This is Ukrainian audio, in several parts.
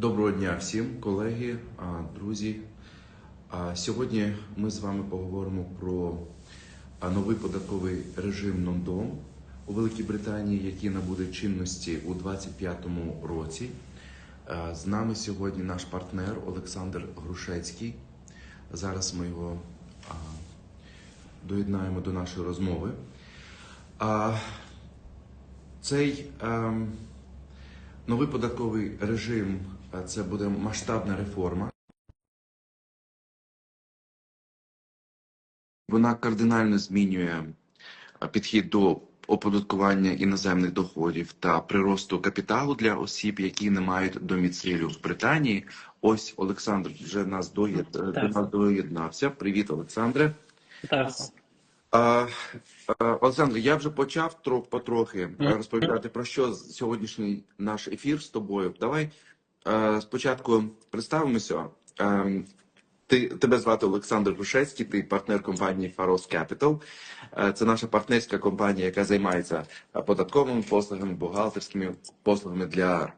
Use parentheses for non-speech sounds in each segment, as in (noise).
Доброго дня всім, колеги, друзі. Сьогодні ми з вами поговоримо про новий податковий режим НОНДОМ у Великій Британії, який набуде чинності у 2025 році. З нами сьогодні наш партнер Олександр Грушецький. Зараз ми його доєднаємо до нашої розмови. Цей ем, новий податковий режим це буде масштабна реформа. Вона кардинально змінює підхід до оподаткування іноземних доходів та приросту капіталу для осіб, які не мають доміцилю в Британії. Ось Олександр вже нас доєд... е, до нас доєднався. Привіт, Олександре. Так, А, Олександр, я вже почав трохи потрохи розповідати про що сьогоднішній наш ефір з тобою. Давай спочатку представимося. Е, Ти тебе звати Олександр Грушецький, ти партнер компанії Faros Capital. Е, Це наша партнерська компанія, яка займається е, податковими послугами, бухгалтерськими послугами для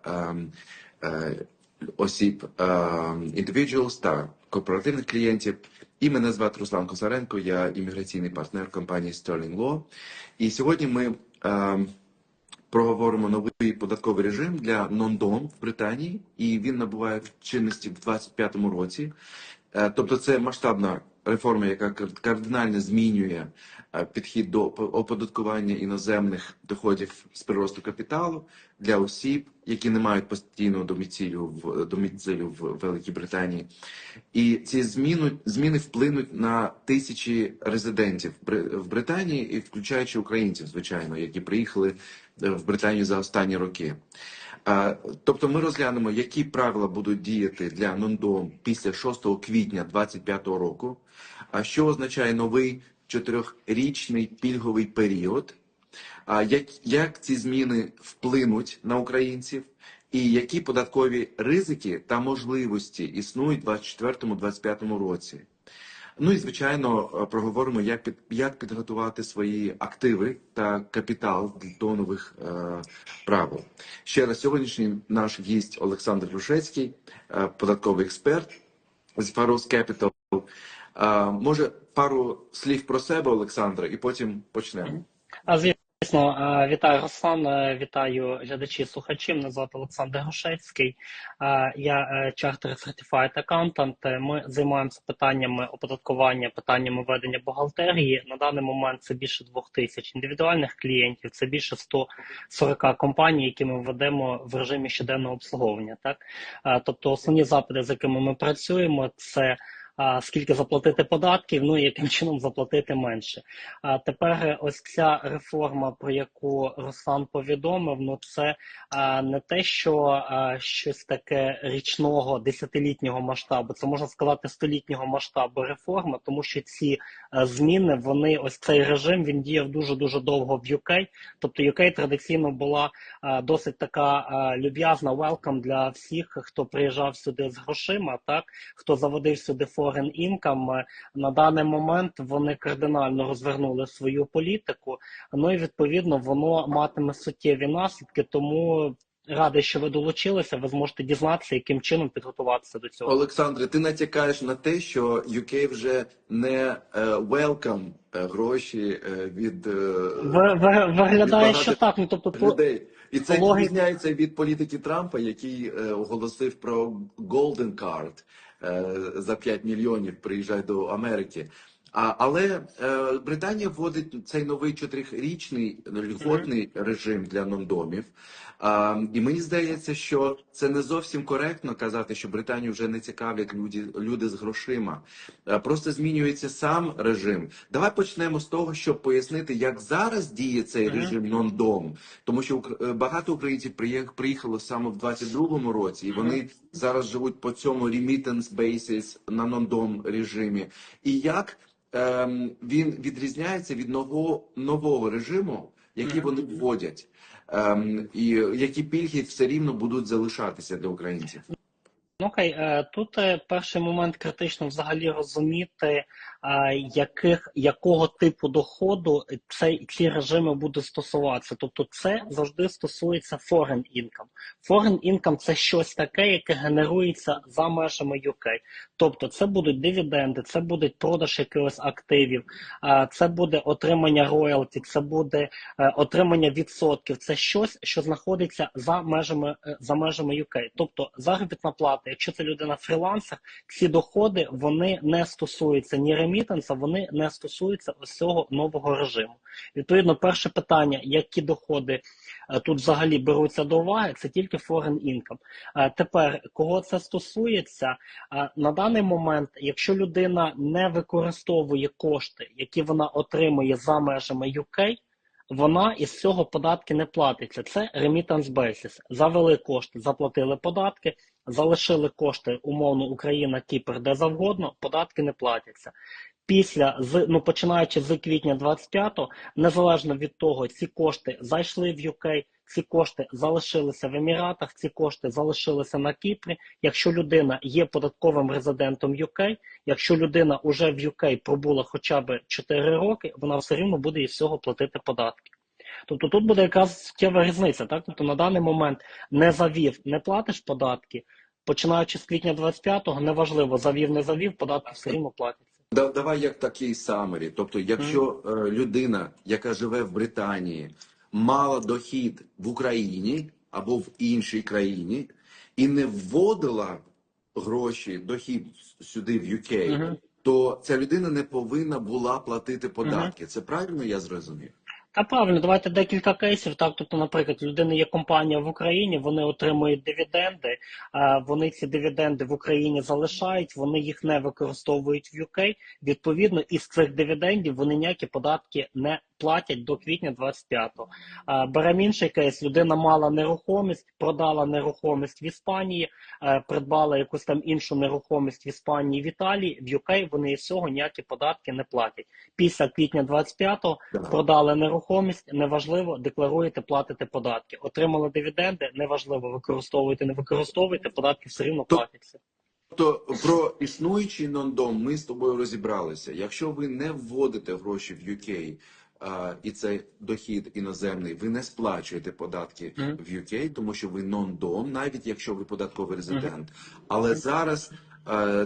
е, осіб е, individuals та корпоративних клієнтів. І мене звати Руслан Косаренко, я імміграційний партнер компанії Sterling Law. І сьогодні ми е, проговоримо новий податковий режим для non-dom в Британії, і він набуває в чинності в 2025 році. Е, Тобто, це масштабна реформа, яка кар- кардинально змінює е, підхід до оподаткування іноземних доходів з приросту капіталу для осіб, які не мають постійного доміцілю в доміцилю в Великій Британії. І ці зміни, зміни вплинуть на тисячі резидентів в Британії, і включаючи українців, звичайно, які приїхали е, в Британію за останні роки. Тобто ми розглянемо, які правила будуть діяти для нондом після 6 квітня 2025 року, а що означає новий чотирьохрічний пільговий період, як, як ці зміни вплинуть на українців, і які податкові ризики та можливості існують у 2024-2025 році. Ну і звичайно е, проговоримо, як під як підготувати свої активи та капітал до нових е, правил. Ще раз сьогоднішній наш гість Олександр Грушецький, е, податковий експерт з Faros Capital. Е, може пару слів про себе, Олександра, і потім почнемо. а звісно, е, вітаю Руслан, е, вітаю глядачі, слухачі. Мене звати Олександр Грушевський. Е, Я Charter Certified Accountant. Ми займаємося питаннями оподаткування, питаннями ведення бухгалтерії. На даний момент це більше двох тисяч індивідуальних клієнтів, це більше 140 компаній, які ми ведемо в режимі щоденного обслуговування. Так, тобто основні запити, з якими ми працюємо, це скільки заплатити податків, ну і яким чином заплатити менше. А тепер е, ось ця реформа, про яку Руслан повідомив, ну це не те, що щось таке річного десятилітнього масштабу, це можна сказати столітнього масштабу реформи, тому що ці е, зміни, вони ось цей режим він діяв дуже дуже довго в UK. Тобто UK традиційно була а, досить така люб'язна welcome для всіх, хто приїжджав сюди з грошима, так хто заводив сюди foreign income. Е, На даний момент вони кардинально розвернули свою політику. Ну і відповідно воно матиме суттєві наслідки. Тому радий, що ви долучилися. Ви зможете дізнатися, яким чином підготуватися до цього. Олександре, ти натякаєш на те, що UK вже не е, welcome е, гроші від Ви, ви, виглядає, що так. Ну тобто, людей. І це відрізняється від політики Трампа, який оголосив про Golden Card за 5 мільйонів приїжджай до Америки. А, але е, Британія вводить цей новий чотирирічний льготний режим для нондомів. А, і мені здається, що це не зовсім коректно казати, що Британію вже не цікавлять люди, люди з грошима. Е, просто змінюється сам режим. Давай почнемо з того, щоб пояснити, як зараз діє цей Мгм. режим нондом. Тому що е, багато українців приїх- приїхало саме в 22-му році, і вони зараз живуть по цьому remittance basis на нондом режимі. І як ем, він відрізняється від нового нового режиму, який вони вводять, ем, і які пільги все рівно будуть залишатися для українців. Ну, окей, е, тут е, перший момент критично взагалі розуміти, яких, якого типу доходу цей, ці режими будуть стосуватися. Тобто це завжди стосується foreign income. Foreign income – це щось таке, яке генерується за межами UK. Тобто це будуть дивіденди, це буде продаж якихось активів, це буде отримання роялті, це буде е, отримання відсотків. Це щось, що знаходиться за межами е, за межами UK. Тобто заробітна плата, якщо це людина фрілансер, ці доходи вони не стосуються ні ремітенса, вони не стосуються ось цього нового режиму. Відповідно, перше питання, які доходи е, тут взагалі беруться до уваги, це тільки foreign income. Е, Тепер, кого це стосується, е, на даний момент, якщо людина не використовує кошти, які вона отримує за межами UK, вона із цього податки не платиться. Це remittance basis. Завели кошти, заплатили податки, залишили кошти, умовно, Україна, Кіпр, де завгодно, податки не платяться. Після з ну починаючи з квітня 25-го, незалежно від того, ці кошти зайшли в UK, ці кошти залишилися в Еміратах, ці кошти залишилися на Кіпрі. Якщо людина є податковим резидентом UK, якщо людина вже в UK пробула хоча б 4 роки, вона все рівно буде із цього платити податки. Тобто тут буде якраз суттєва різниця. Так? Тобто на даний момент не завів, не платиш податки. Починаючи з квітня 25-го, неважливо, завів, не завів, податки все рівно платяться. Да- Давай як такий самері. Тобто, якщо е, людина, яка живе в Британії, мала дохід в Україні або в іншій країні і не вводила гроші, дохід сюди в UK, Мгм. то ця людина не повинна була платити податки. Це правильно я зрозумів? Та правильно, давайте декілька кейсів. Так, тобто, наприклад, у людини є компанія в Україні, вони отримують дивіденди, вони ці дивіденди в Україні залишають, вони їх не використовують в UK. Відповідно, із цих дивідендів вони ніякі податки не платять до квітня 25-го. А, Беремо інший кейс. Людина мала нерухомість, продала нерухомість в Іспанії, е, придбала якусь там іншу нерухомість в Іспанії, в Італії. В UK вони із цього ніякі податки не платять. Після квітня 25-го продали нерухомість, неважливо, декларуєте, платите податки. Отримали дивіденди, неважливо, використовуєте, не використовуєте, податки все рівно платяться. Тобто про існуючий нондом ми з тобою розібралися. Якщо ви не вводите гроші в UK, і це дохід іноземний, ви не сплачуєте податки Мгм. в UK, тому що ви нондом, навіть якщо ви податковий резидент. Але зараз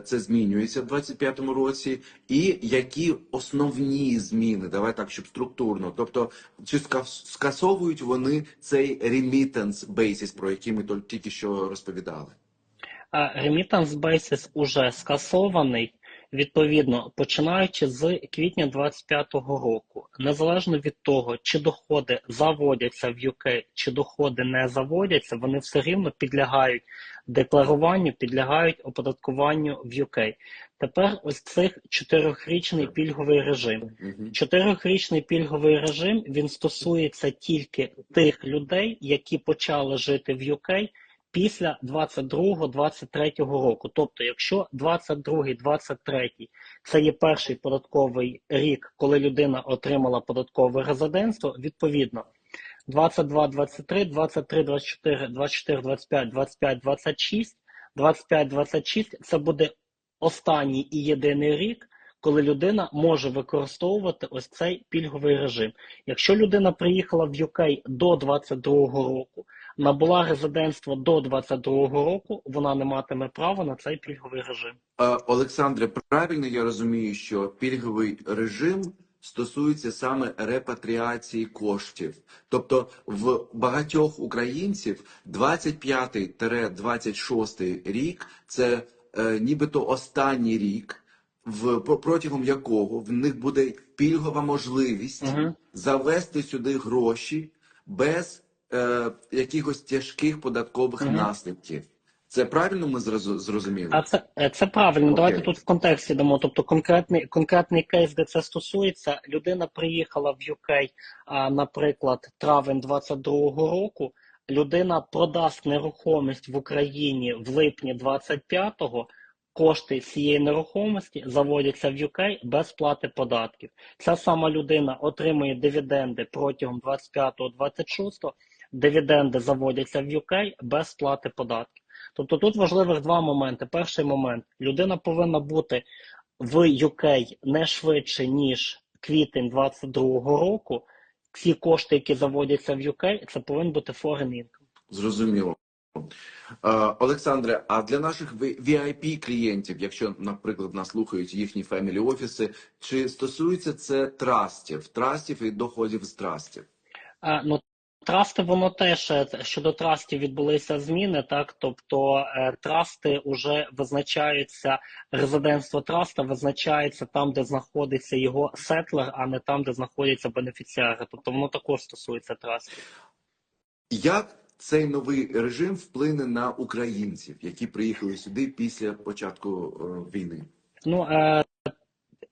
це змінюється в 25-му році. І які основні зміни? Давай так, щоб структурно. Тобто, чи ска- скасовують вони цей remittance basis, про який ми тільки що розповідали? Remittance Basis уже скасований. Відповідно, починаючи з квітня 25-го року, незалежно від того, чи доходи заводяться в UK, чи доходи не заводяться, вони все рівно підлягають декларуванню, підлягають оподаткуванню в UK. Тепер ось цих чотирьохрічний пільговий режим. Чотирьохрічний пільговий режим він стосується тільки тих людей, які почали жити в UK після 22-23 року. Тобто, якщо 22-23 це є перший податковий рік, коли людина отримала податкове резидентство, відповідно 22, 23, 23, 24, 24, 25, 25, 26, 25, 26 це буде останній і єдиний рік, коли людина може використовувати ось цей пільговий режим. Якщо людина приїхала в UK до 22 року, набула резидентство до 22 року, вона не матиме права на цей пільговий режим. Е, Олександре, правильно я розумію, що пільговий режим стосується саме репатріації коштів. Тобто в багатьох українців 25-26 рік це е, нібито останній рік, в про- протягом якого в них буде пільгова можливість Мгм. завести сюди гроші без е, якихось тяжких податкових Мгм. наслідків. Це правильно ми зрозу- зрозуміли? А це, е, це правильно. Окей. Давайте тут в контексті дамо. Тобто конкретний, конкретний кейс, де це стосується, людина приїхала в UK, наприклад, травень 22-го року. Людина продасть нерухомість в Україні в липні 25-го. Кошти цієї нерухомості заводяться в UK без плати податків. Ця сама людина отримує дивіденди протягом 25-26, дивіденди заводяться в UK без плати податків. Тобто тут важливих два моменти. Перший момент людина повинна бути в UK не швидше, ніж квітень 2022 року, всі кошти, які заводяться в UK, це повинен бути foreign income. Зрозуміло. Е, Олександре, а для наших VIP клієнтів, якщо, наприклад, нас слухають їхні фемілі офіси, чи стосується це трастів, трастів і доходів з трастів? А, ну, трасти, воно теж е, щодо трастів відбулися зміни, так тобто е, трасти вже визначаються, резидентство траста визначається там, де знаходиться його сетлер, а не там, де знаходяться бенефіціари. Тобто воно також стосується трастів. Як цей новий режим вплине на українців, які приїхали сюди після початку е, війни? Ну е, для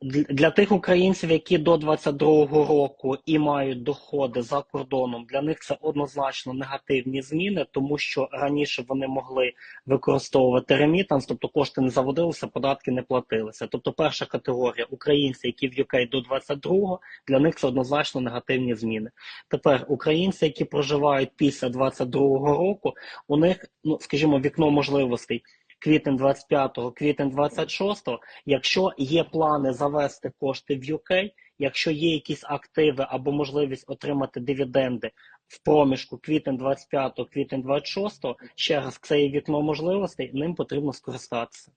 для тих українців, які до 22-го року і мають доходи за кордоном, для них це однозначно негативні зміни, тому що раніше вони могли використовувати ремітанс, тобто кошти не заводилися, податки не платилися. Тобто, перша категорія українці, які в UK до 22-го, для них це однозначно негативні зміни. Тепер українці, які проживають після 22-го року, у них, ну скажімо, вікно можливостей. Квітень 25-го, квітень 26-го, якщо є плани завести кошти в UK, якщо є якісь активи або можливість отримати дивіденди в проміжку квітень 25-го, квітень 26-го, ще раз це є вікно можливостей, ним потрібно скористатися.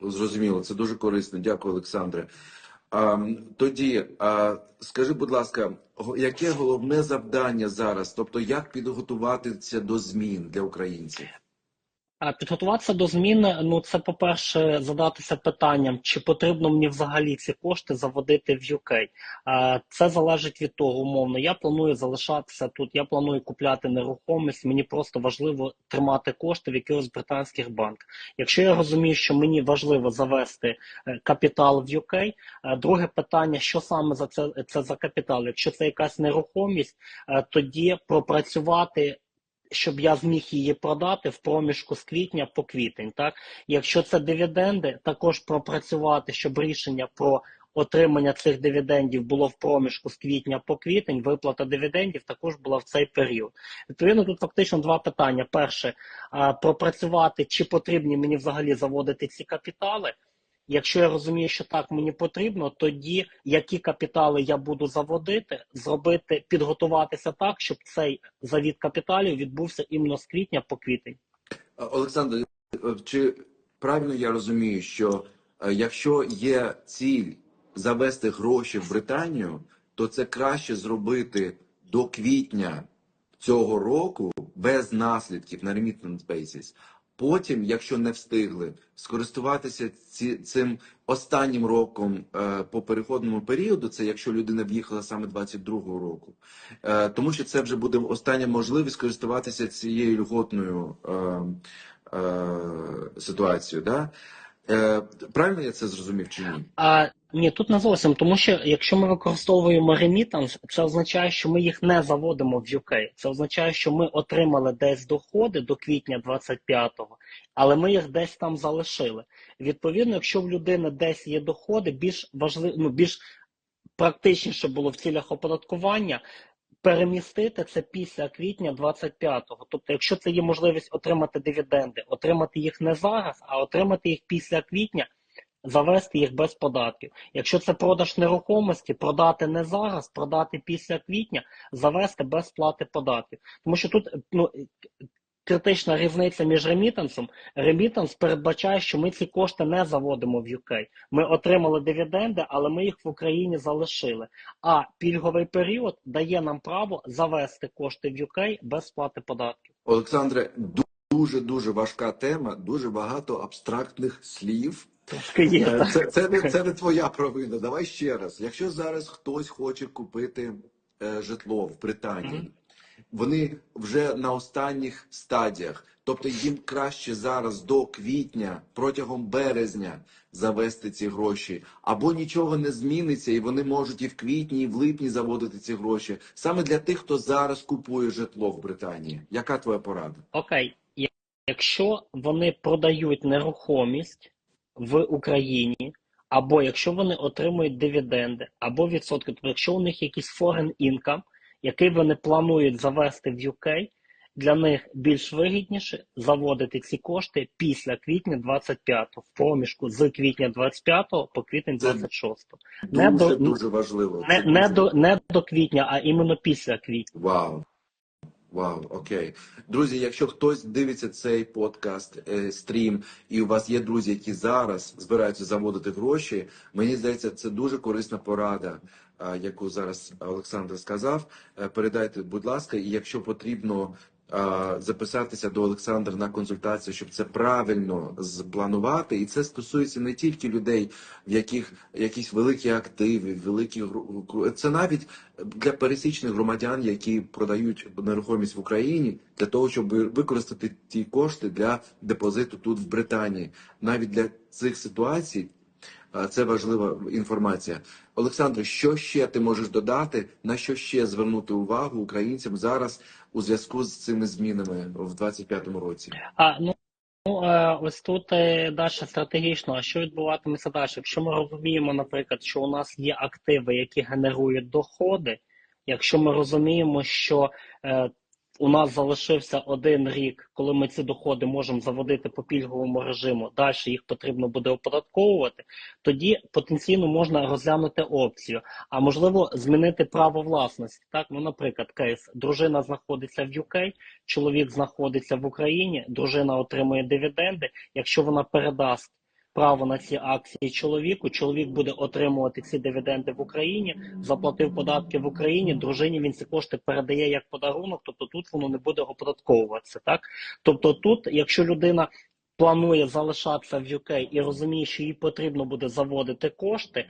Зрозуміло, це дуже корисно. Дякую, Олександре. Тоді скажи, будь ласка, яке головне завдання зараз? Тобто, як підготуватися до змін для українців? Підготуватися до змін, ну це по-перше, задатися питанням, чи потрібно мені взагалі ці кошти заводити в UK. Це залежить від того, умовно. Я планую залишатися тут, я планую купляти нерухомість. Мені просто важливо тримати кошти в якихось британських банках. Якщо я розумію, що мені важливо завести е, капітал в UK, е, друге питання, що саме за це, це за капітал? Якщо це якась нерухомість, е, тоді пропрацювати щоб я зміг її продати в проміжку з квітня по квітень. Так, якщо це дивіденди, також пропрацювати, щоб рішення про отримання цих дивідендів було в проміжку з квітня по квітень. Виплата дивідендів також була в цей період. Відповідно, тут фактично два питання: перше, пропрацювати, чи потрібні мені взагалі заводити ці капітали. Якщо я розумію, що так мені потрібно, тоді які капітали я буду заводити, зробити, підготуватися так, щоб цей завід капіталів відбувся іменно з квітня по квітень. Олександр, чи правильно я розумію, що е, якщо є ціль завести гроші в Британію, то це краще зробити до квітня цього року без наслідків на remittance basis. Потім, якщо не встигли, скористуватися ці, цим останнім роком е, по переходному періоду, це якщо людина в'їхала саме 22-го року, е, тому що це вже буде остання можливість користуватися цією льготною е, е, ситуацією. Да? Е, правильно я це зрозумів чи ні? А ні, тут не зовсім, тому що якщо ми використовуємо remittance, це означає, що ми їх не заводимо в UK. Це означає, що ми отримали десь доходи до квітня 25-го, але ми їх десь там залишили. Відповідно, якщо в людини десь є доходи, більш важливо, ну більш практичніше було в цілях оподаткування. Перемістити це після квітня 25-го. Тобто, якщо це є можливість отримати дивіденди, отримати їх не зараз, а отримати їх після квітня, завести їх без податків. Якщо це продаж нерухомості, продати не зараз, продати після квітня, завести без сплати податків. Тому що тут ну, критична різниця між ремітансом. Ремітанс передбачає, що ми ці кошти не заводимо в UK. Ми отримали дивіденди, але ми їх в Україні залишили. А пільговий період дає нам право завести кошти в UK без сплати податків. Олександре, дуже дуже важка тема, дуже багато абстрактних слів. Є. Е. Це, це, не, це не твоя провина. Давай ще раз. Якщо зараз хтось хоче купити е, житло в Британії, Мгм. Вони вже на останніх стадіях. Тобто їм краще зараз до квітня, протягом березня завести ці гроші, або нічого не зміниться, і вони можуть і в квітні, і в липні заводити ці гроші. Саме для тих, хто зараз купує житло в Британії. Яка твоя порада? Окей, якщо вони продають нерухомість в Україні, або якщо вони отримують дивіденди, або відсотки, тобто якщо у них якийсь foreign income, який вони планують завести в UK, для них більш вигідніше заводити ці кошти після квітня 25 в проміжку з квітня 25 по квітень Це 26. Дуже, Не до- дуже важливо. Не, не, до, не до квітня, а іменно після квітня. Вау. Вау, окей. Друзі, якщо хтось дивиться цей подкаст, е, стрім, і у вас є друзі, які зараз збираються заводити гроші, мені здається, це дуже корисна порада, яку зараз Олександр сказав. Е, Передайте, будь ласка, і якщо потрібно е, записатися до Олександра на консультацію, щоб це правильно спланувати, і це стосується не тільки людей, в яких якісь великі активи, великі це навіть для пересічних громадян, які продають нерухомість в Україні, для того, щоб використати ті кошти для депозиту тут в Британії. Навіть для цих ситуацій це важлива інформація. Олександр, що ще ти можеш додати? На що ще звернути увагу українцям зараз у зв'язку з цими змінами в 25-му році? А ну. Ну, е, ось тут е, далі стратегічно, а що відбуватиметься далі? Якщо ми розуміємо, наприклад, що у нас є активи, які генерують доходи, якщо ми розуміємо, що е, у нас залишився один рік, коли ми ці доходи можемо заводити по пільговому режиму, далі їх потрібно буде оподатковувати, тоді потенційно можна розглянути опцію, а можливо змінити право власності. Так, ну, наприклад, кейс, дружина знаходиться в UK, чоловік знаходиться в Україні, дружина отримує дивіденди. Якщо вона передасть право на ці акції чоловіку, чоловік буде отримувати ці дивіденди в Україні, заплатив податки в Україні, дружині він ці кошти передає як подарунок, тобто тут воно не буде оподатковуватися. Так, тобто, тут, якщо людина планує залишатися в UK і розуміє, що їй потрібно буде заводити кошти,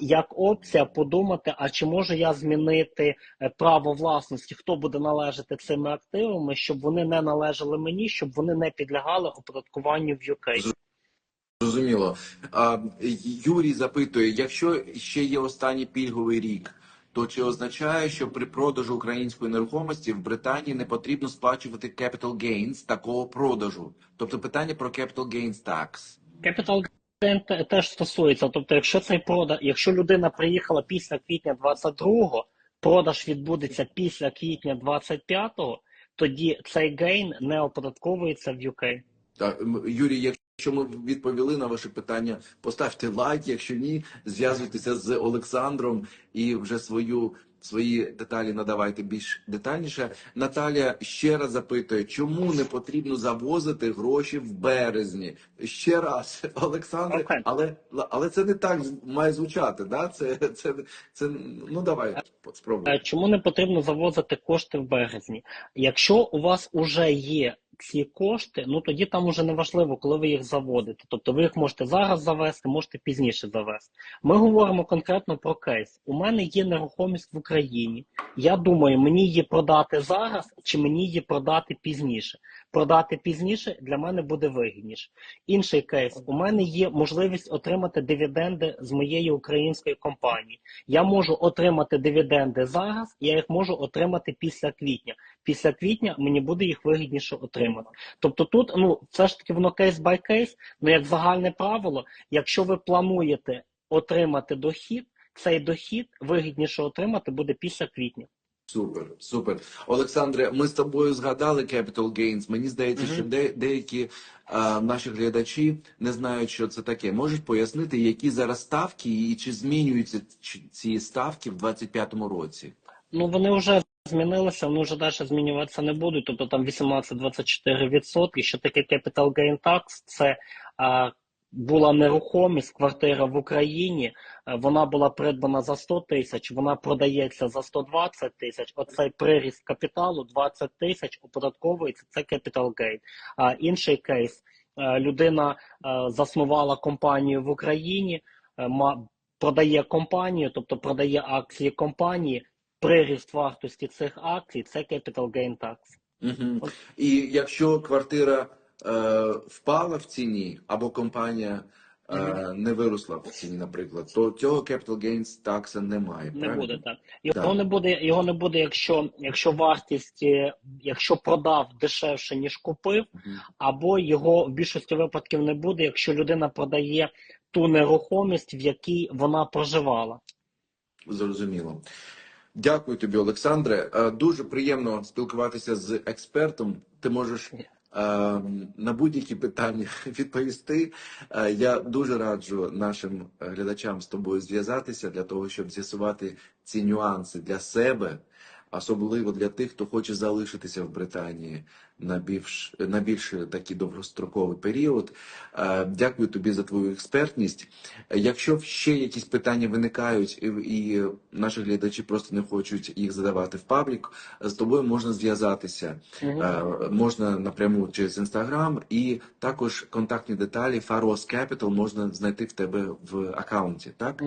як опція подумати, а чи можу я змінити е, право власності, хто буде належати цими активами, щоб вони не належали мені, щоб вони не підлягали оподаткуванню в UK. Зрозуміло. Юрій запитує: якщо ще є останній пільговий рік, то чи означає, що при продажу української нерухомості в Британії не потрібно сплачувати capital gains такого продажу? Тобто питання про capital gains tax. Capital gain теж стосується. Тобто, якщо цей продаж, якщо людина приїхала після квітня 22-го, продаж відбудеться після квітня 25-го, тоді цей гейн не оподатковується в UK. Юрій, якщо ми відповіли на ваше питання, поставте лайк. Якщо ні, зв'язуйтеся з Олександром і вже свою. Свої деталі надавайте більш детальніше. Наталія ще раз запитує, чому не потрібно завозити гроші в березні? Ще раз, Олександр, Окей. але але це не так має звучати. Да? Це, це, це ну давай спробуй. Е, Чому не потрібно завозити кошти в березні? Якщо у вас вже є ці кошти, ну тоді там уже не важливо, коли ви їх заводите. Тобто ви їх можете зараз завести, можете пізніше завести. Ми говоримо конкретно про кейс. У мене є нерухомість в Україні. Я думаю, мені її продати зараз чи мені її продати пізніше. Продати пізніше для мене буде вигідніше. Інший кейс: у мене є можливість отримати дивіденди з моєї української компанії. Я можу отримати дивіденди зараз, я їх можу отримати після квітня. Після квітня мені буде їх вигідніше отримати. Тобто тут, ну все ж таки воно кейс бай кейс, ну як загальне правило, якщо ви плануєте отримати дохід, цей дохід вигідніше отримати буде після квітня. Супер, супер. Олександре, ми з тобою згадали Capital Gains. Мені здається, Мгм. що де, деякі а, наші глядачі не знають, що це таке. Можеш пояснити, які зараз ставки і чи змінюються ці ставки в 25-му році? Ну вони вже змінилися, вони вже далі змінюватися не будуть. Тобто там 18-24%. Що таке capital gain tax? Це а, була нерухомість, квартира в Україні. е, Вона була придбана за 100 тисяч, вона продається за 120 тисяч. Оцей приріст капіталу 20 тисяч оподатковується. Це capital gain. А інший кейс: е, людина е, заснувала компанію в Україні, продає компанію, тобто продає акції компанії приріст вартості цих акцій це capital gain tax. Угу. І якщо квартира впала в ціні, або компанія е, не виросла в ціні, наприклад, то цього Capital Gains такса немає. Не правильно? буде так. Його Так. не буде, його не буде, якщо, якщо вартість, е, якщо продав дешевше, ніж купив, або його в більшості випадків не буде, якщо людина продає ту нерухомість, в якій вона проживала. Зрозуміло. Дякую тобі, Олександре. Е, Дуже приємно спілкуватися з експертом. Ти можеш е, на будь-які питання (laughs) відповісти. Е, Я дуже раджу нашим глядачам з тобою зв'язатися для того, щоб з'ясувати ці нюанси для себе, особливо для тих, хто хоче залишитися в Британії на більш на більш такий довгостроковий період. Е, Дякую тобі за твою експертність. Якщо ще якісь питання виникають, і, наші глядачі просто не хочуть їх задавати в паблік, з тобою можна зв'язатися. Е, Можна напряму через інстаграм, і також контактні деталі Faros Capital можна знайти в тебе в аккаунті. Так.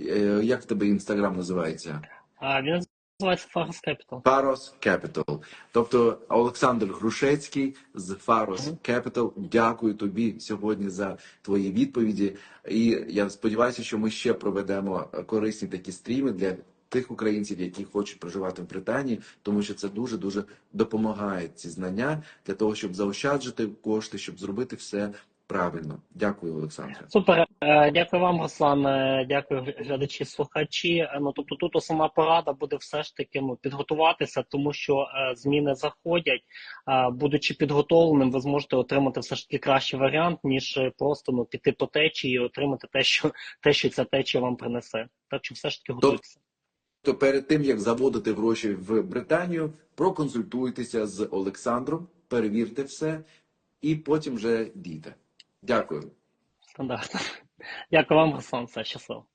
Е, як в тебе інстаграм називається? А, він називається Faros Capital. Faros Capital. Тобто Олександр Грушецький з Мгм. Capital. Дякую тобі сьогодні за твої відповіді. І я сподіваюся, що ми ще проведемо корисні такі стріми для тих українців, які хочуть проживати в Британії, тому що це дуже дуже допомагає ці знання для того, щоб заощаджити кошти, щоб зробити все правильно. Дякую, Олександре. Супер, Е, дякую вам, Руслан. е, Дякую глядачі, слухачі. Е, Ну тобто, тут основна порада буде все ж таки ну підготуватися, тому що зміни заходять. Будучи підготовленим, ви зможете отримати все ж таки кращий варіант, ніж просто ну піти по течії і отримати те, що те, що ця течія вам принесе. Так що все ж таки готуйтеся. То перед тим як заводити гроші в Британію, проконсультуйтеся з Олександром, перевірте все, і потім вже дійте. Дякую. Стандарт. Дякую вам, Руслан. Все щасливо.